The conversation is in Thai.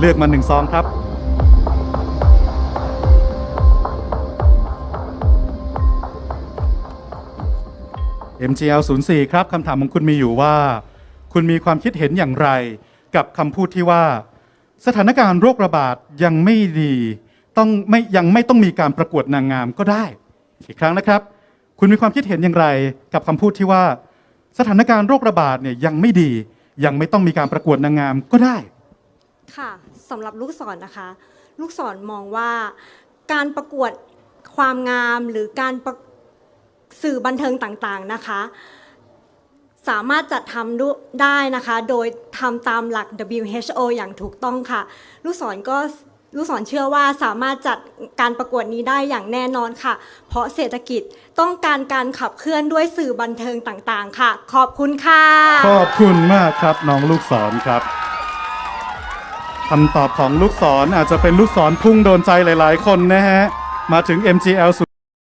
เลือกมาหนึ่งซองครับ MGL 04ครับคำถามของคุณมีอยู่ว่า คุณมีความคิดเห็นอย่างไรกับคำพูดที่ว่า สถานการณ์โรคระบาดยังไม่ดีต้องไม่ยังไม่ต้องมีการประกวดนางงามก็ได้ อีกครั้งนะครับ คุณมีความคิดเห็นอย่างไรกับคำพูดที่ว่า สถานการณ์โรคระบาดเนี่ยยังไม่ดี ยังไม่ต้องมีการประกวดนางงามก็ได้ ค่ะสำหรับลูกศรนะคะ ลูกศรมองว่าการประกวดความงามหรือการรสื่อบันเทิงต่างๆนะคะ สามารถจัดทำได้นะคะ โดยทำตามหลัก WHO อย่างถูกต้องค่ะ ลูกศรก็ลูกศรเชื่อว่าสามารถจัดการประกวดนี้ได้อย่างแน่นอนค่ะ เพราะเศรษฐกิจต้องการการขับเคลื่อนด้วยสื่อบันเทิงต่างๆ ค่ะ ขอบคุณค่ะ ขอบคุณมากครับน้องลูกศรครับ คำตอบของลูกศรอาจจะเป็นลูกศรพุ่งโดนใจหลาย ๆ คนนะฮะ มาถึง MGL